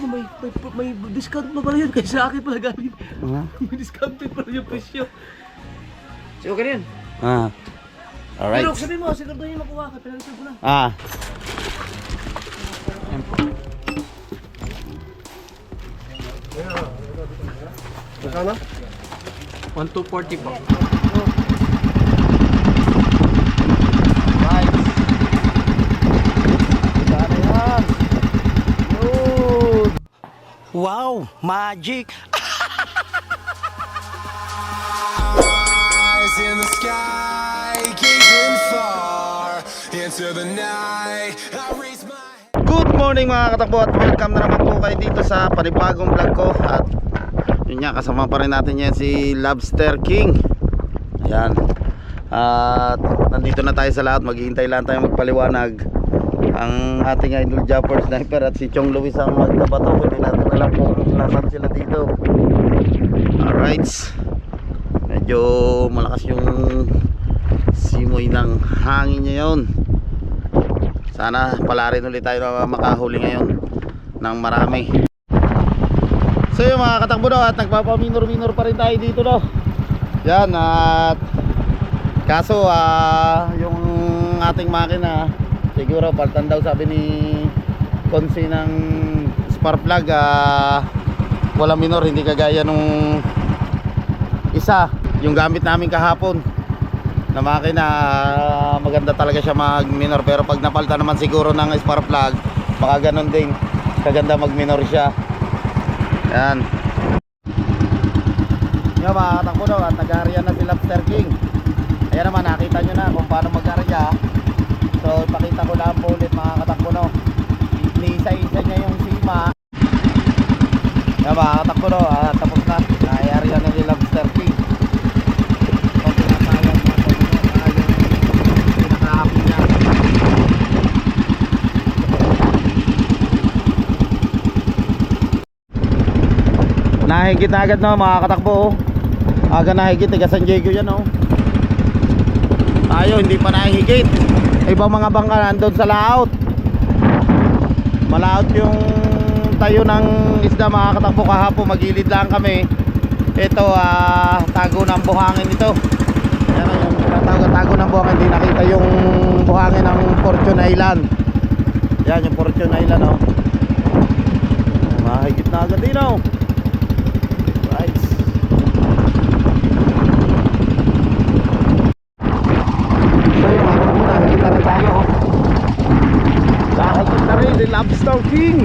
mo, may, may, may discount pa pala yun. Kaya sa akin pala galing. Ah. may discount pa pala yung presyo. So, okay yun. Ah. Alright. Pero sabi mo, siguro yung makuha ka. Pinalitan ko na. Ah. Magkano? 1,240 po. Right. Sana yan. Yun. Wow, magic! eyes in the sky, gazing far into the night. I raise my Good morning mga katakbo at welcome na naman po kayo dito sa panibagong vlog ko. At yun nga kasama pa rin natin yan si Lobster King. Ayan. At nandito na tayo sa lahat. Maghihintay lang tayo magpaliwanag ang ating idol Japper Sniper at si Chong Luis ang magkabato. Hindi natin alam kung nasan sila dito. Alright. Medyo malakas yung simoy ng hangin niya yun sana pala rin ulit tayo na makahuli ngayon ng marami. So yun mga katakbo daw at nagpapaminor-minor pa rin tayo dito daw yan at kaso ah yung ating makina siguro paltan daw sabi ni Konsi ng spark plug ah wala minor hindi kagaya nung isa yung gamit namin kahapon. Na makina ah, maganda talaga siya mag minor pero pag napalta naman siguro ng spark plug baka ganun din. Kaganda mag minor siya. Yan. Yung mga katakbo daw at nag-aarya na si Lobster King. Ayan naman nakita nyo na kung paano mag-aarya so pakita ko lang po ulit mga katakbo no isa-isa niya yung sima yan mga katakbo no ah, tapos na nag-aarya na ni Lobster King ah. Nahigit na agad na mga katakbo oh. Aga nahigit, tiga San Diego yan oh. Tayo hindi pa nahigit. Ibang mga bangka nandun sa layout. Malaot yung tayo ng isda mga katakbo kahapon magilid lang kami. Ito ah tago ng buhangin ito. Yan yung tinatago-tago ng buhangin, hindi nakita yung buhangin ng Fortune Island. Yan yung Fortune Island oh. Mahigit na agad din oh. Right. So yun mga kapatid, nakikita na tayo oh. Nakikita rin ni Lobster King.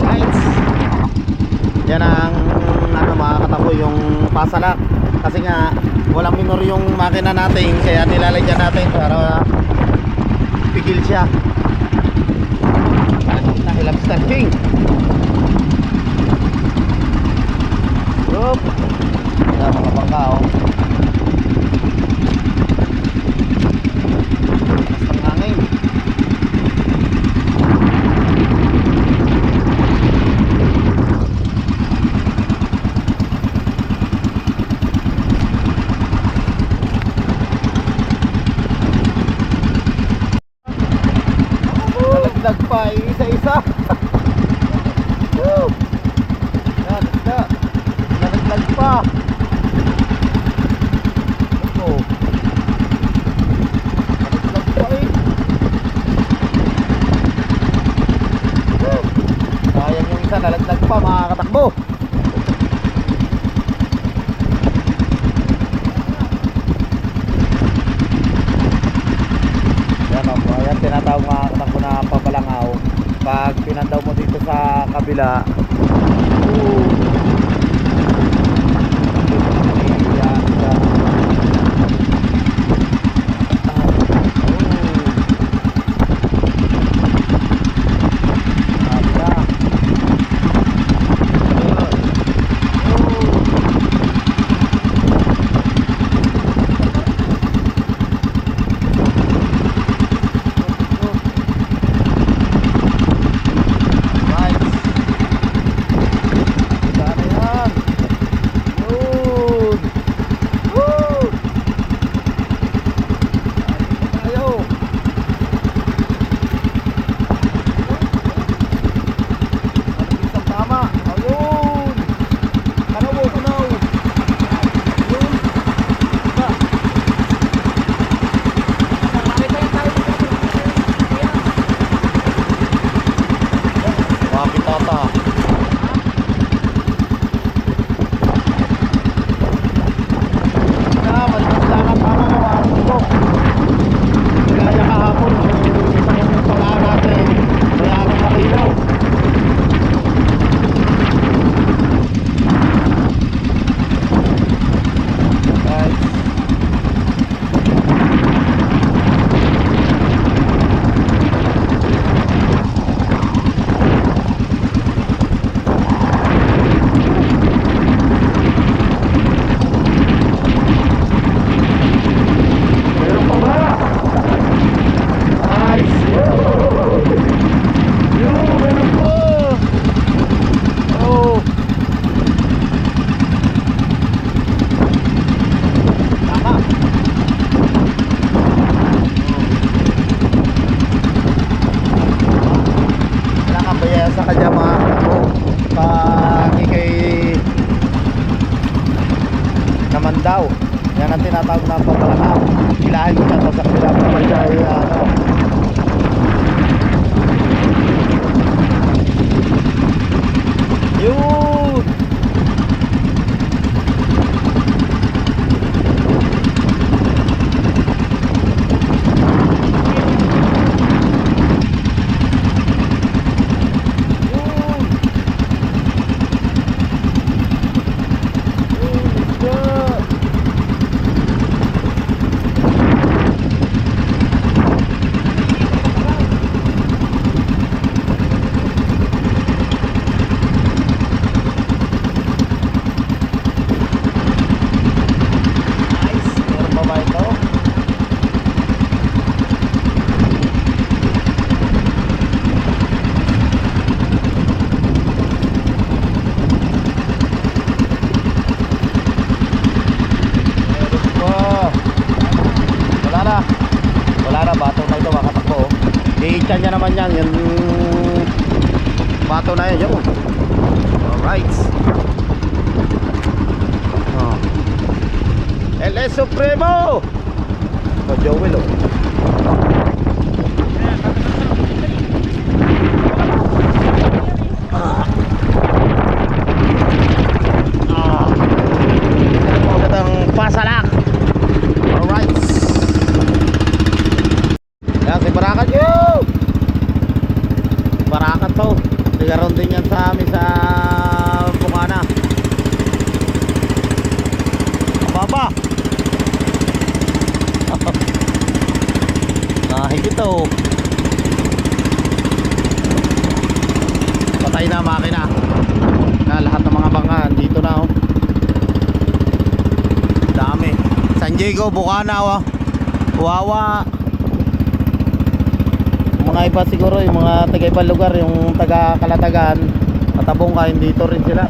Right. Yan ang ano mga katako yung pasalak kasi nga walang minor yung makina natin kaya nilalagyan natin para pigil siya. Ni Lobster King. Yup. Yan mga bangka oh. Lakas ng hangin. Nalagdag pa isa-isa. Woo! Yan, isda. Nalagdag pa. Ito. Nalagdag pa eh. Woo! Sayang yung isa, nalagdag pa mga katakbo. Yan o, ayan tinatawag mga katakbo na pabalangaw. Pag pinandaw mo dito sa kabila, tinatawag na pabalakaw. Ilahin mo siya sa kabila mo naman siya ay sorpresa. Diego, Bukana oh. Wawa. Mga iba siguro yung mga taga ibang lugar, yung taga Kalatagan, Matabong ka, dito rin sila.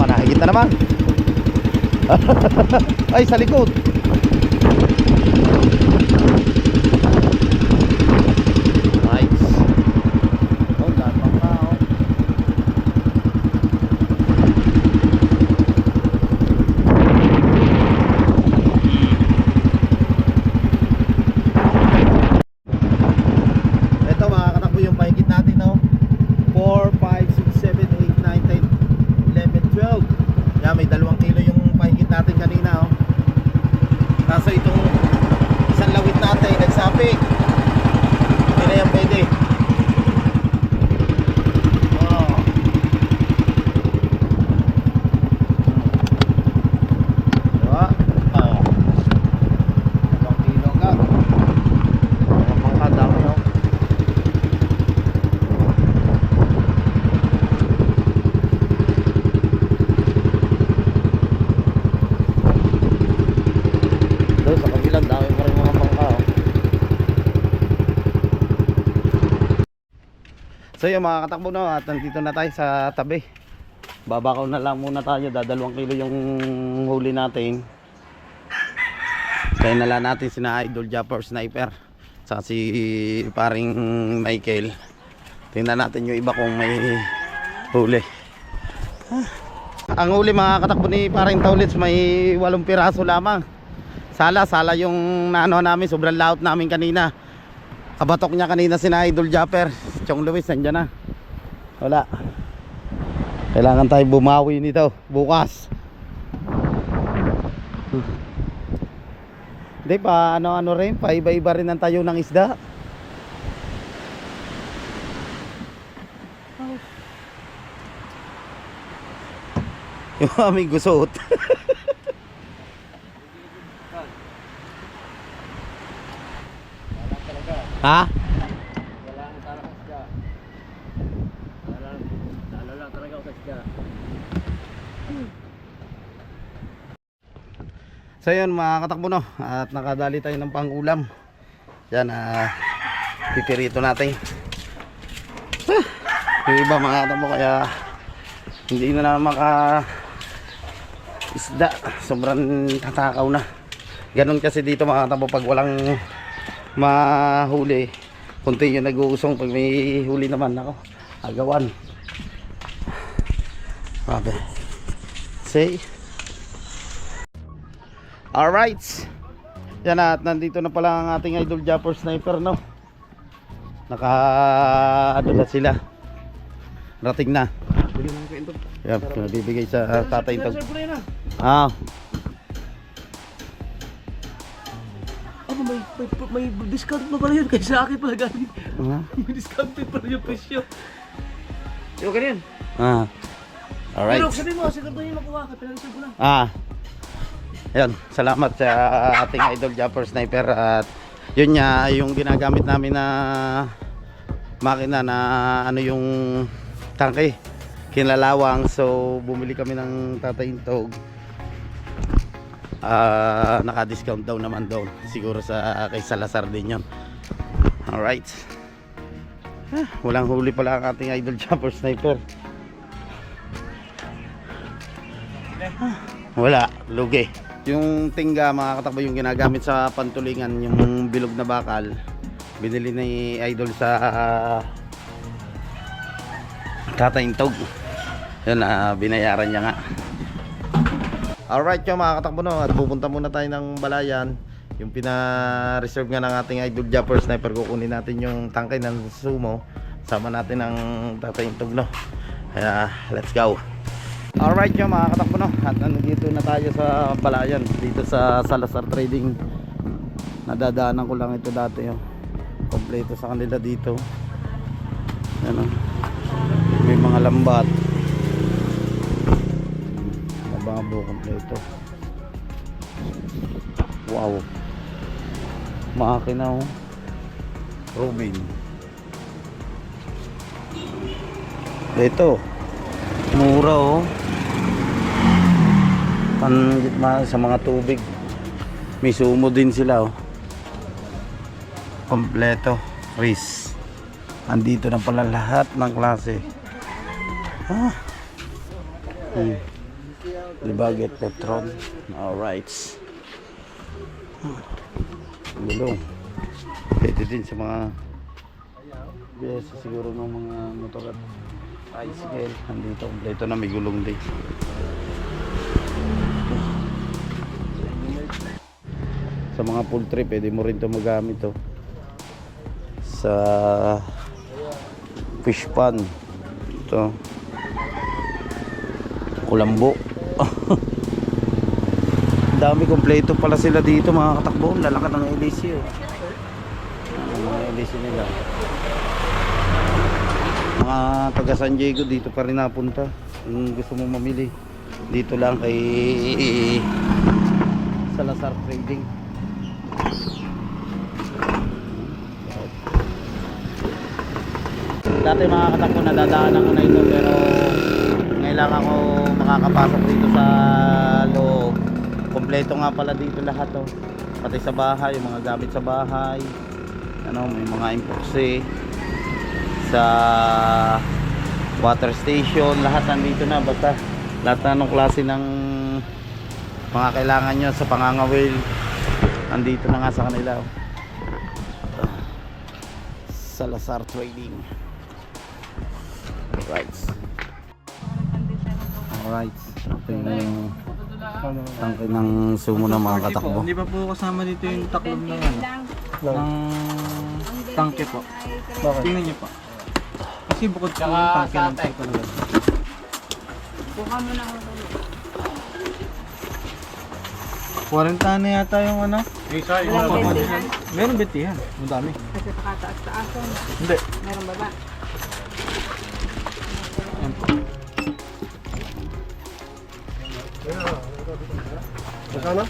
Panahigit na naman. Ay, sa likod. Nice. Oh, dami pang tao. Ito mga katakbo yung pahigit natin no. 4, 5, 6, 7, 8, 9, 10, 11, 12 Yan may dalawang kilo yung pahigit natin kanina oh. Kaso itong isang lawit natin nagsapik Hindi na yan pwede oh. Diba? Oh. Dalawang kilo agad Mga pangka dami no Doon sa kabilang dami pa rin mga bangka oh. So yung mga katakbo no at nandito na tayo sa tabi. Babakaw na lang muna tayo. Dadalawang kilo yung huli natin. Kaya nala natin sina Idol Japper Sniper Sa si paring Michael. Tingnan natin yung iba kung may huli. Ang huli mga katakbo ni paring Taulits may walong piraso lamang. Sala, sala yung naano namin, sobrang laot namin kanina. Kabatok niya kanina si Idol Japper. Chong Luis, nandiyan na. Wala. Kailangan tayo bumawi nito bukas. Hindi pa ano-ano rin, pa iba-iba rin ang tayo ng isda. Yung aming gusot. ha? So yun mga katakbo no? At nakadali tayo ng pangulam. Yan ah Pipirito natin. Ah, Yung iba mga katakbo kaya Hindi na na maka Isda. Sobrang tatakaw na. Ganon kasi dito mga katakbo Pag walang mahuli Kunti yung nag-uusong Pag may huli naman ako Agawan Grabe Say Alright. Yan at nandito na pala ang ating idol Japper Sniper, no? Naka, ano na sila. Rating na. Yan, pinabibigay sa tatay ito. Ah, may, may, discount pa pala yun kasi sa akin pala galing. ah, May discount pa pala yung presyo. Yung ganyan. ah. Alright. Pero sabi mo, siguro yung makuha ka, pinalisod ko lang. Ah. Ayun, salamat sa ating idol Japper Sniper at yun nga yung ginagamit namin na makina na ano yung tangke kinlalawang so bumili kami ng tatayintog ah naka-discount daw naman daw siguro sa kay Salazar din yun alright ah, walang huli pala ang ating idol Japper Sniper Wala, lugi. Yung tingga mga katakbo yung ginagamit sa pantulingan, yung bilog na bakal, binili ni Idol sa Tatayng Tog. Yun, ah, binayaran niya nga. Alright yung mga katakbo no, at pupunta muna tayo ng balayan. Yung pina-reserve nga ng ating Idol Japper Sniper, kukunin natin yung tangkay ng sumo. Sama natin ang Tatayng Tog no. Kaya, let's go. Alright yung mga katakbo no At nandito na tayo sa Balayan Dito sa Salazar Trading Nadadaanan ko lang ito dati oh. Kompleto sa kanila dito Yan oh. May mga lambat Mababo kompleto Wow Makina oh Robin Ito Mura oh Pan sa mga tubig. May sumo din sila oh. Kompleto. Riz. Andito na pala lahat ng klase. Ah. Hmm. Libaget Petron. Alright. Gulong. Pwede din sa mga Yes, siguro ng mga motor at tricycle. Andito kompleto na may gulong din. sa mga full trip pwede mo rin ito magamit to sa fish pan ito kulambo dami kompleto pala sila dito mga katakbo. Lalakad ng LAC oh. Ang mga LAC nila. Mga taga San Diego dito pa rin napunta. Kung gusto mo mamili dito lang kay Salazar Trading. Dati mga katakbo nadadaanan ko na ito pero lang ako makakapasok dito sa loob kompleto nga pala dito lahat oh. pati sa bahay yung mga gamit sa bahay ano may mga epoxy sa water station lahat nandito na basta lahat na anong klase ng mga kailangan nyo sa pangangawil nandito na nga sa kanila oh. Salazar Trading Alright. Alright. Ito yung tangke ng sumo ng mga katakbo. Hindi pa po kasama dito yung taklob ng ano, ng tangke po. Tingnan niyo po. Kasi bukod sa yung tangke lang po talaga. Buka mo na ako. 40 na yata yung ano? Walang bentihan. Meron betihan. Madami. Kasi pakataas taasan. Hindi. Meron baba. Yan po. Magkano?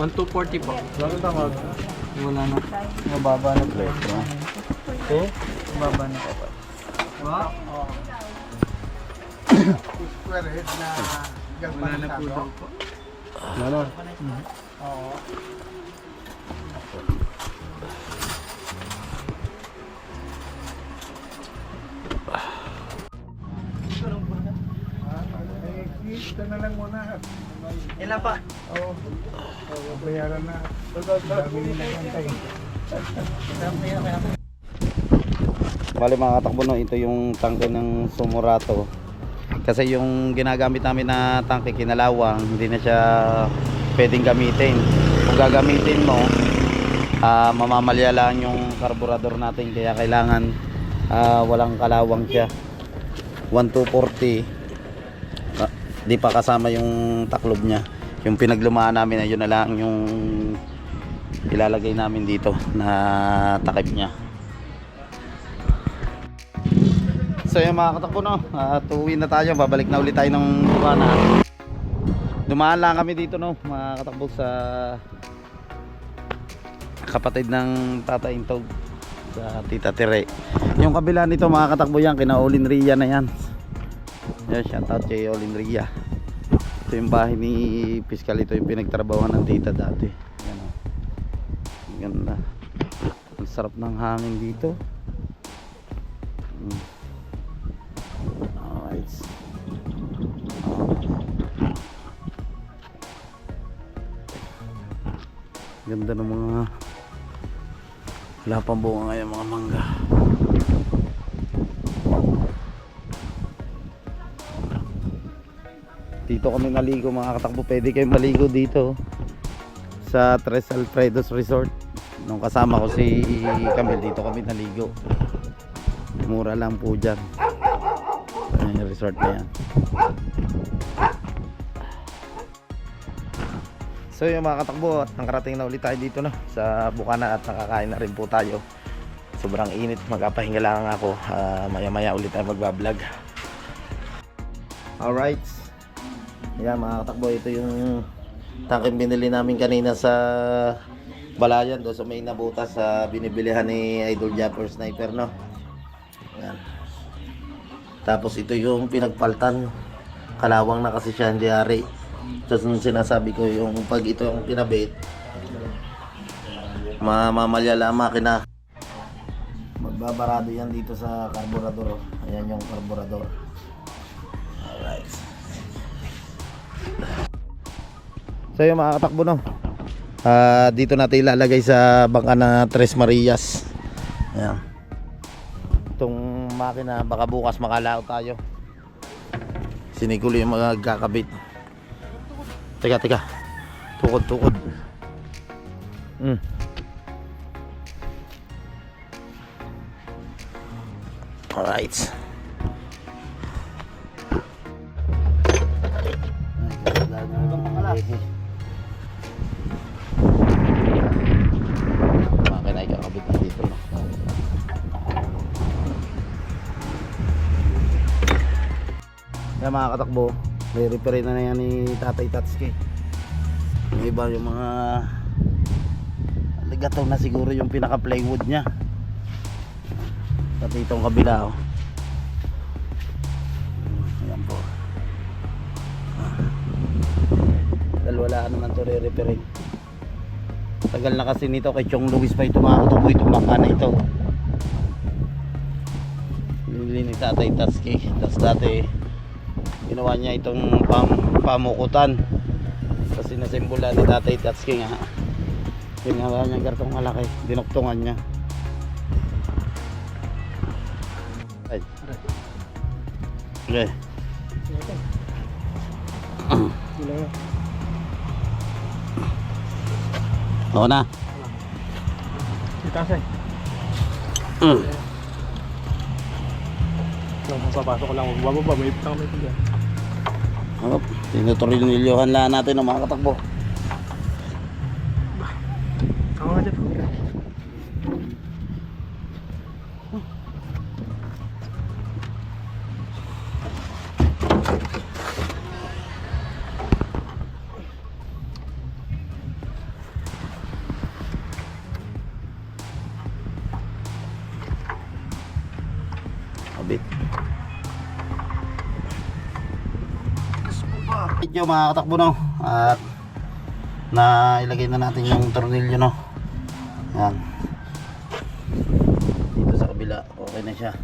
1240 po. Wala na. Mababa na po. Eh? Mababa na po. Wow. Wala na po daw po. Ano? Ilan pa? Bali mga katakbo no, ito yung tangke ng Sumurato. Kasi yung ginagamit namin na tangke kinalawang, hindi na siya pwedeng gamitin. Kung gagamitin mo, ah mamamalya lang yung karburador natin kaya kailangan ah, walang kalawang siya. 1240 ah, di pa kasama yung taklob niya. Yung pinaglumaan namin ayun na lang yung ilalagay namin dito na takip niya. So yung mga katakbo no, uwi na tayo, babalik na ulit tayo ng Bukana. Dumaan lang kami dito no, mga katakbo sa kapatid ng Tata Intog sa Tita Tere. Yung kabila nito mga katakbo yan, kina Olin Ria na yan. Yan, shout out kay Olin Ria. Ito yung bahay ni Piskal, ito yung pinagtrabawan ng tita dati. Yan o. Ganda. Ang sarap ng hangin dito. Mm. Alright. Ganda ng mga wala pang bunga ngayon mga mangga. Dito kami naligo mga katakbo. Pwede kayong maligo dito sa Tres Alfredos Resort. Nung kasama ko si Camel dito kami naligo. Mura lang po dyan. Yung resort na yan. So yung mga katakbo at nakarating na ulit tayo dito no, sa Bukana at nakakain na rin po tayo. Sobrang init, magpapahinga lang ako. Ah, maya maya ulit tayo magbablog. Alright. Ayan mga katakbo, ito yung tangking binili namin kanina sa Balayan doon sa may nabutas sa binibilihan ni Idol Japper Sniper no. Ayan. Tapos ito yung pinagpaltan. Kalawang na kasi siya, hindi ari. Tapos nung sinasabi ko yung pag ito yung pinabit, mamamalya lang ang makina. Magbabarado yan dito sa karburador. Ayan yung karburador. Alright. So yung mga katakbo no. Ah, dito natin ilalagay sa bangka na Tres Marias. Ayan. Itong makina baka bukas makalao tayo. Sinigulo yung magkakabit. Teka, teka. Tukod, tukod. Mm. Alright. Makina Yan mga katakbo, may repair na yan ni Tatay Tatsuki. Yung iba yung mga ligataw na siguro yung pinaka plywood niya. Pati itong kabila oh. Ayan po. Dahil wala naman to re-repairing. Tagal na kasi nito kay Chong Luis pa ito mga katakbo itong bangka na ito. Binili ni Tatay Tatsuki. Tapos dati ginawa niya itong pam, pamukutan. Kasi nasimbula ni Tatay Tatsuki nga. Ginawa niya gartong malaki. Dinuktungan niya. Ay. Okay Oo na. Itasay. mm. Nung papasok ko lang, magbababa, may ipitang may pila. Hop, tinutuloy-nilyohan lang natin ang mga katakbo. Medyo mga katakbo no. At na ilagay na natin yung tornilyo no. Yan. Dito sa kabila, okay na siya.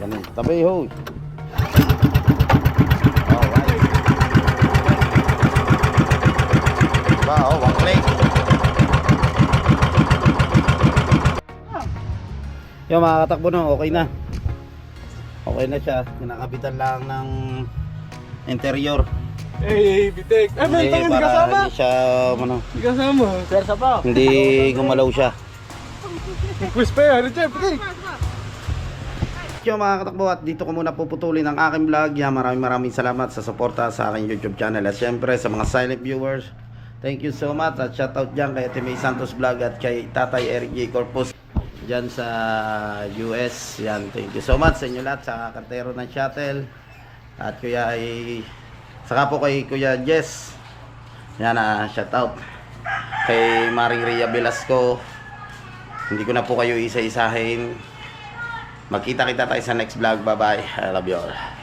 Ganun. Tabi ho. Alright. Ba, oh, Yung mga katakbo no, okay na. Okay na siya. Kinakabitan lang ng interior. Hey, bitek! Eh, Hindi, mentang hindi para kasama! hindi siya, ano, Hindi kasama! Persa pa! hindi gumalaw siya. Quiz pa yan! Jeff, bitek! Yo mga katakbo at dito ko muna puputulin ang aking vlog. Yan, maraming maraming salamat sa suporta sa aking YouTube channel. At syempre sa mga silent viewers, thank you so much. At shoutout dyan kay Timmy Santos Vlog at kay Tatay Eric J. Corpus dyan sa US. Yan, thank you so much sa inyo lahat sa kantero ng shuttle. At kuya ay saka po kay Kuya Jess. Yan na, shoutout. Kay Maring Ria Velasco. Hindi ko na po kayo isa-isahin. Magkita kita tayo sa next vlog. Bye bye. I love you all.